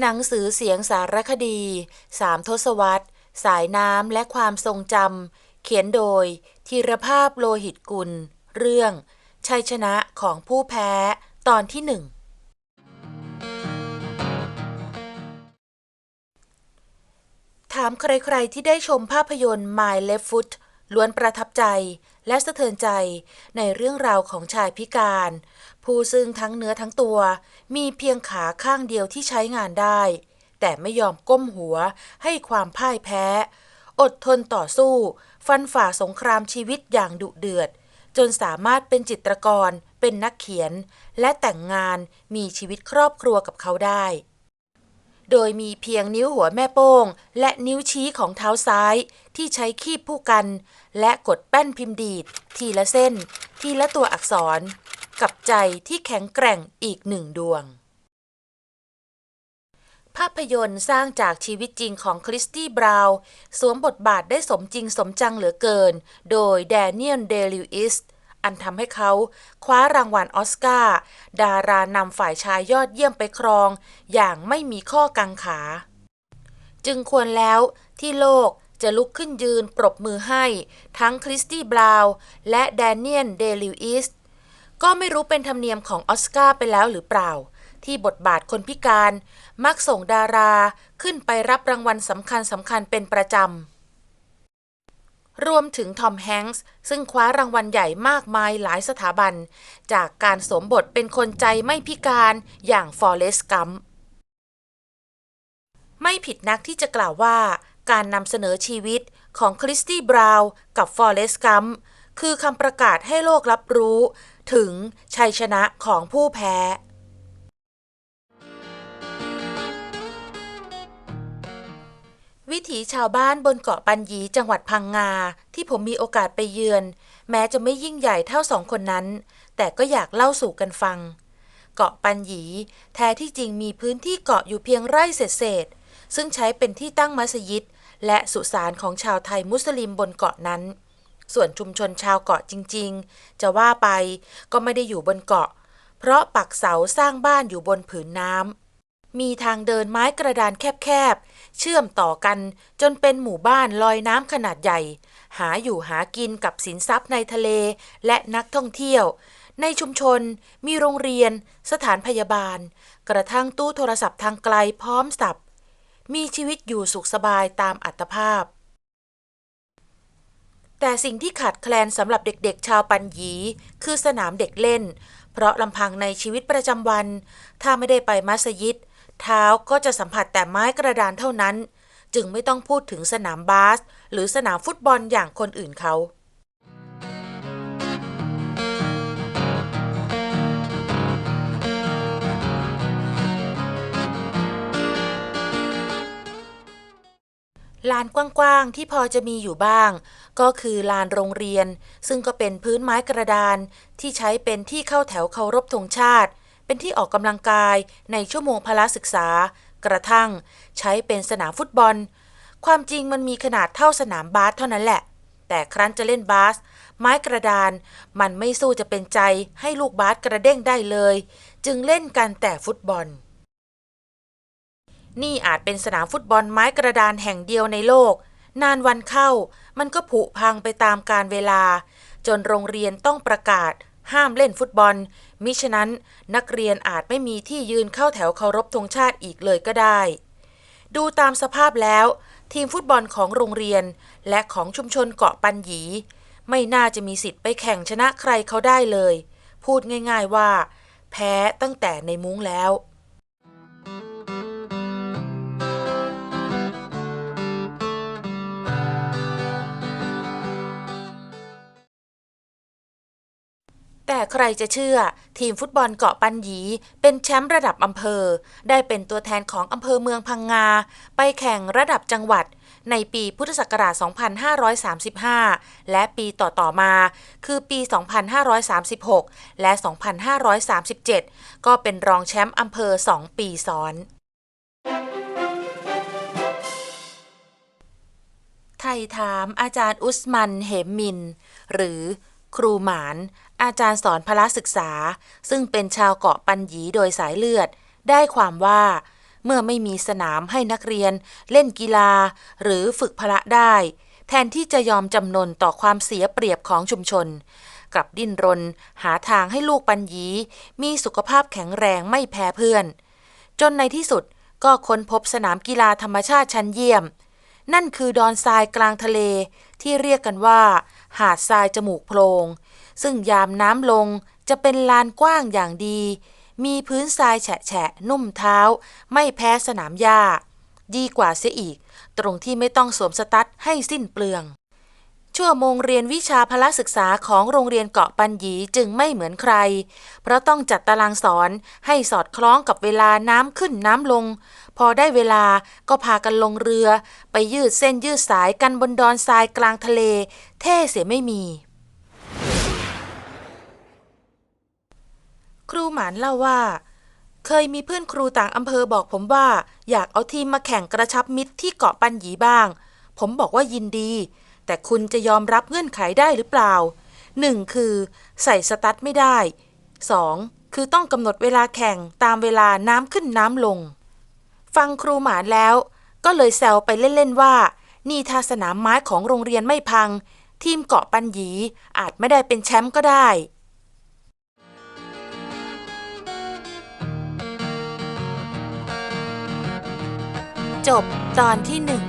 หนังสือเสียงสารคดีสามทศวรรษ สายน้ำและความทรงจำเขียนโดยธีรภาพโลหิตกุล เรื่อง ชัยชนะของผู้แพ้ตอนที่หนึ่งถามใครๆที่ได้ชมภาพยนตร์ My Left Foot ล้วนประทับใจและสะเทือนใจในเรื่องราวของชายพิการ ผู้ซึ่งทั้งเนื้อทั้งตัว มีเพียงขาข้างเดียวที่ใช้งานได้ แต่ไม่ยอมก้มหัวให้ความพ่ายแพ้ อดทนต่อสู้ ฟันฝ่าสงครามชีวิตอย่างดุเดือด จนสามารถเป็นจิตรกร เป็นนักเขียน และแต่งงานมีชีวิตครอบครัวกับเขาได้ โดยมีเพียงนิ้วหัวแม่โป้ง และนิ้วชี้ของเท้าซ้าย ที่ใช้คีบผู้กัน และกดแป้นพิมพ์ดีด ทีละเส้น ทีละตัวอักษร กับใจที่แข็งแกร่งอีกหนึ่งดวง ภาพยนตร์สร้างจากชีวิตจริงของคริสตี้บราวน์สวมบทบาทได้สมจริงสมจังเหลือเกิน โดยแดเนียลเดลิวิส อันทำให้เขาคว้ารางวัลออสการ์ดารานำฝ่ายชายยอดเยี่ยมไปครอง อย่างไม่มีข้อกังขา จึงควรแล้วที่โลกจะลุกขึ้นยืนปรบมือให้ ทั้งคริสตี้บราวน์และแดเนียลเดลิวิสก็ไม่รู้เป็นธรรมเนียมของออสการ์ไปแล้วหรือเปล่า ที่บทบาทคนพิการ มักส่งดาราขึ้นไปรับรางวัลสำคัญสำคัญเป็นประจำ รวมถึงทอมแฮงค์ซึ่งคว้ารางวัลใหญ่มากมายหลายสถาบัน จากการสวมบทเป็นคนใจไม่พิการอย่างฟอเรสต์กัมไม่ผิดนักที่จะกล่าวว่า การนำเสนอชีวิตของคริสตี้บราวน์กับฟอเรสต์กัมคือคำประกาศให้โลกรับรู้ ถึงชัยชนะของผู้แพ้ วิถีชาวบ้านบนเกาะปันยีจังหวัดพังงา ที่ผมมีโอกาสไปเยือน แม้จะไม่ยิ่งใหญ่เท่าสองคนนั้น แต่ก็อยากเล่าสู่กันฟัง เกาะปันยีแท้ที่จริงมีพื้นที่เกาะอยู่เพียงไร่เศษๆซึ่งใช้เป็นที่ตั้งมัสยิด และสุสานของชาวไทยมุสลิมบนเกาะนั้น ส่วนชุมชนชาวเกาะจริง ๆ จะว่าไปก็ไม่ได้อยู่บนเกาะ เพราะปักเสาสร้างบ้านอยู่บนผืนน้ำ มีทางเดินไม้กระดานแคบๆ เชื่อมต่อกันจนเป็นหมู่บ้านลอยน้ำขนาดใหญ่ หาอยู่หากินกับสินทรัพย์ในทะเลและนักท่องเที่ยว ในชุมชนมีโรงเรียน สถานพยาบาล กระทั่งตู้โทรศัพท์ทางไกลพร้อมสับ มีชีวิตอยู่สุขสบายตามอัตภาพ แต่สิ่งที่ขาดแคลนสำหรับเด็กๆ ชาวปันหยีคือสนามเด็กเล่น เพราะลำพังในชีวิตประจำวัน ถ้าไม่ได้ไปมัสยิด เท้าก็จะสัมผัสแต่ไม้กระดานเท่านั้น จึงไม่ต้องพูดถึงสนามบาส หรือสนามฟุตบอลอย่างคนอื่นเขาลานกว้างๆ ที่พอจะมีอยู่บ้าง ก็คือลานโรงเรียน ซึ่งก็เป็นพื้นไม้กระดานที่ใช้เป็นที่เข้าแถวเคารพธงชาติ เป็นที่ออกกำลังกายในชั่วโมงพละศึกษา กระทั่งใช้เป็นสนามฟุตบอล ความจริงมันมีขนาดเท่าสนามบาสเท่านั้นแหละ แต่ครั้นจะเล่นบาส ไม้กระดาน มันไม่สู้จะเป็นใจให้ลูกบาสกระเด้งได้เลย จึงเล่นกันแต่ฟุตบอลนี่อาจเป็นสนามฟุตบอลไม้กระดานแห่งเดียวในโลก นานวันเข้า มันก็ผุพังไปตามกาลเวลา จนโรงเรียนต้องประกาศ ห้ามเล่นฟุตบอล มิฉะนั้นนักเรียนอาจไม่มีที่ยืนเข้าแถวเคารพธงชาติอีกเลยก็ได้ ดูตามสภาพแล้ว ทีมฟุตบอลของโรงเรียน และของชุมชนเกาะปันหยี ไม่น่าจะมีสิทธิ์ไปแข่งชนะใครเขาได้เลย พูดง่าย ๆว่า แพ้ตั้งแต่ในมุ้งแล้ว ใครจะเชื่อ ทีมฟุตบอลเกาะปันหยี เป็นแชมป์ระดับอำเภอ ได้เป็นตัวแทนของอำเภอเมืองพังงา ไปแข่งระดับจังหวัด ในปีพุทธศักราช 2535 และปีต่อๆมา คือปี 2536 และ 2537 ก็เป็นรองแชมป์อำเภอ 2 ปีซ้อนไทยถามอาจารย์อุสมันเหมมิน หรือ ครูหมาน อาจารย์สอนพละศึกษา ซึ่งเป็นชาวเกาะปันหยีโดยสายเลือด ได้ความว่า เมื่อไม่มีสนามให้นักเรียน เล่นกีฬา หรือฝึกพละได้ แทนที่จะยอมจำนนต่อความเสียเปรียบของชุมชน กลับดิ้นรน หาทางให้ลูกปัญญีมีสุขภาพแข็งแรงไม่แพ้เพื่อน จนในที่สุดก็ค้นพบสนามกีฬาธรรมชาติชั้นเยี่ยม นั่นคือดอนทรายกลางทะเลที่เรียกกันว่า หาดทรายจมูกโพรง ซึ่งยามน้ำลงจะเป็นลานกว้างอย่างดี มีพื้นทรายแฉะๆนุ่มเท้า ไม่แพ้สนามหญ้า ดีกว่าเสียอีก ตรงที่ไม่ต้องสวมสตั๊ดให้สิ้นเปลือง ชั่วโมงเรียนวิชาพละศึกษาของโรงเรียนเกาะปัญญีจึงไม่เหมือนใคร เพราะต้องจัดตารางสอนให้สอดคล้องกับเวลาน้ำขึ้นน้ำลง พอได้เวลาก็พากันลงเรือ ไปยืดเส้นยืดสายกันบนดอนทรายกลางทะเล เท่เสียไม่มี ครูหมานเล่าว่า เคยมีเพื่อนครูต่างอำเภอบอกผมว่า อยากเอาทีมมาแข่งกระชับมิตรที่เกาะปัญญีบ้าง ผมบอกว่ายินดี แต่คุณจะยอมรับเงื่อนไขได้หรือเปล่า 1. คือใส่สตั๊ดไม่ได้ 2. คือต้องกำหนดเวลาแข่งตามเวลาน้ำขึ้นน้ำลง ฟังครูหมานแล้ว ก็เลยแซวไปเล่นๆว่า นี่ถ้าสนามไม้ของโรงเรียนไม่พัง ทีมเกาะปัญญีอาจไม่ได้เป็นแชมป์ก็ได้จบตอนที่หนึ่ง